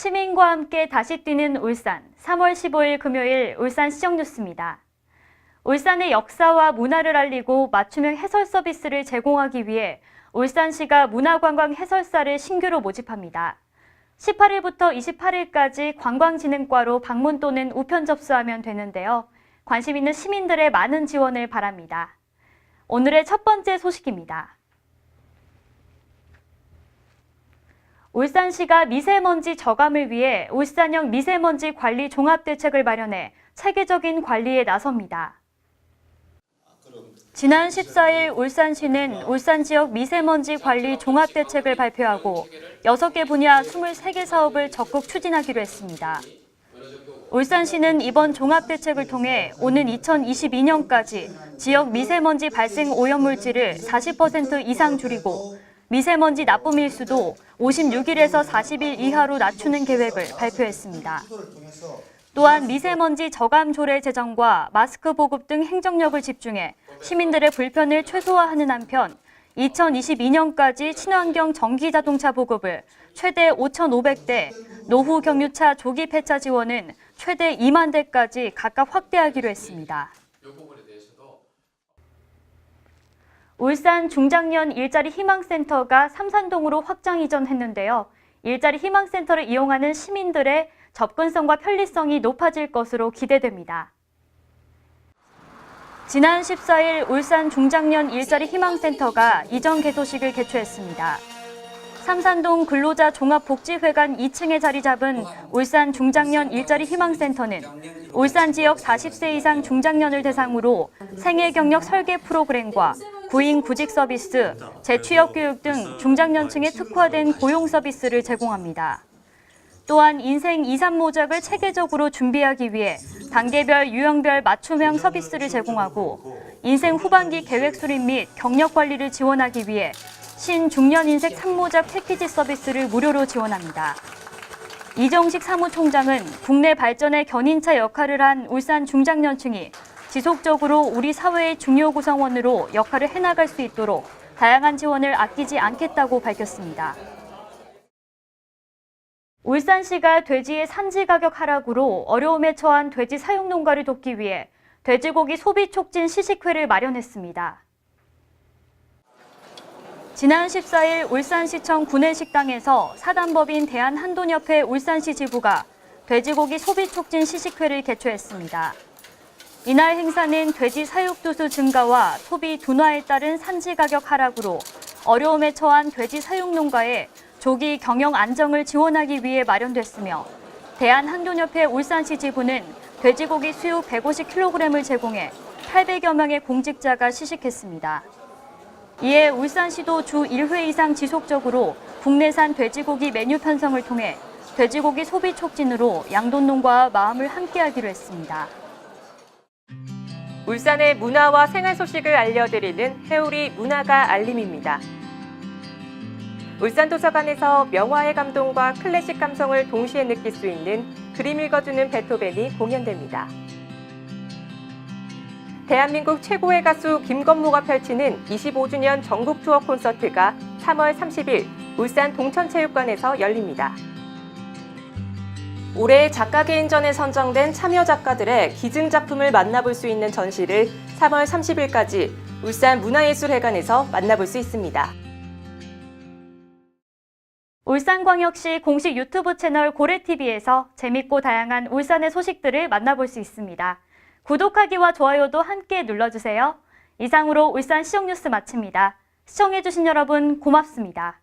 시민과 함께 다시 뛰는 울산 3월 15일 금요일 울산 시정 뉴스입니다. 울산의 역사와 문화를 알리고 맞춤형 해설 서비스를 제공하기 위해 울산시가 문화관광 해설사를 신규로 모집합니다. 18일부터 28일까지 관광진흥과로 방문 또는 우편 접수하면 되는데요. 관심 있는 시민들의 많은 지원을 바랍니다. 오늘의 첫 번째 소식입니다. 울산시가 미세먼지 저감을 위해 울산형 미세먼지 관리 종합대책을 마련해 체계적인 관리에 나섭니다. 지난 14일 울산시는 울산 지역 미세먼지 관리 종합대책을 발표하고 6개 분야 23개 사업을 적극 추진하기로 했습니다. 울산시는 이번 종합대책을 통해 오는 2022년까지 지역 미세먼지 발생 오염물질을 40% 이상 줄이고 미세먼지 나쁨 일수도 56일에서 40일 이하로 낮추는 계획을 발표했습니다. 또한 미세먼지 저감 조례 제정과 마스크 보급 등 행정력을 집중해 시민들의 불편을 최소화하는 한편 2022년까지 친환경 전기 자동차 보급을 최대 5,500대, 노후 경유차 조기 폐차 지원은 최대 2만 대까지 각각 확대하기로 했습니다. 울산 중장년 일자리 희망센터가 삼산동으로 확장 이전했는데요. 일자리 희망센터를 이용하는 시민들의 접근성과 편리성이 높아질 것으로 기대됩니다. 지난 14일 울산 중장년 일자리 희망센터가 이전 개소식을 개최했습니다. 삼산동 근로자 종합복지회관 2층에 자리 잡은 울산 중장년 일자리 희망센터는 울산 지역 40세 이상 중장년을 대상으로 생애 경력 설계 프로그램과 구인 구직 서비스, 재취업 교육 등 중장년층에 특화된 고용 서비스를 제공합니다. 또한 인생 2, 3모작을 체계적으로 준비하기 위해 단계별 유형별 맞춤형 서비스를 제공하고 인생 후반기 계획 수립 및 경력 관리를 지원하기 위해 신중년 인생 3모작 패키지 서비스를 무료로 지원합니다. 이정식 사무총장은 국내 발전의 견인차 역할을 한 울산 중장년층이 지속적으로 우리 사회의 중요 구성원으로 역할을 해나갈 수 있도록 다양한 지원을 아끼지 않겠다고 밝혔습니다. 울산시가 돼지의 산지 가격 하락으로 어려움에 처한 돼지 사육 농가를 돕기 위해 돼지고기 소비 촉진 시식회를 마련했습니다. 지난 14일 울산시청 구내식당에서 사단법인 대한한돈협회 울산시 지부가 돼지고기 소비 촉진 시식회를 개최했습니다. 이날 행사는 돼지 사육 두수 증가와 소비 둔화에 따른 산지 가격 하락으로 어려움에 처한 돼지 사육 농가에 조기 경영 안정을 지원하기 위해 마련됐으며 대한한돈협회 울산시 지부는 돼지고기 수육 150kg을 제공해 800여 명의 공직자가 시식했습니다. 이에 울산시도 주 1회 이상 지속적으로 국내산 돼지고기 메뉴 편성을 통해 돼지고기 소비 촉진으로 양돈농가와 마음을 함께하기로 했습니다. 울산의 문화와 생활 소식을 알려드리는 해오리 문화가 알림입니다. 울산도서관에서 명화의 감동과 클래식 감성을 동시에 느낄 수 있는 그림 읽어주는 베토벤이 공연됩니다. 대한민국 최고의 가수 김건모가 펼치는 25주년 전국 투어 콘서트가 3월 30일 울산 동천체육관에서 열립니다. 올해 작가 개인전에 선정된 참여 작가들의 기증 작품을 만나볼 수 있는 전시를 3월 30일까지 울산 문화예술회관에서 만나볼 수 있습니다. 울산광역시 공식 유튜브 채널 고래TV에서 재밌고 다양한 울산의 소식들을 만나볼 수 있습니다. 구독하기와 좋아요도 함께 눌러주세요. 이상으로 울산 시정뉴스 마칩니다. 시청해주신 여러분 고맙습니다.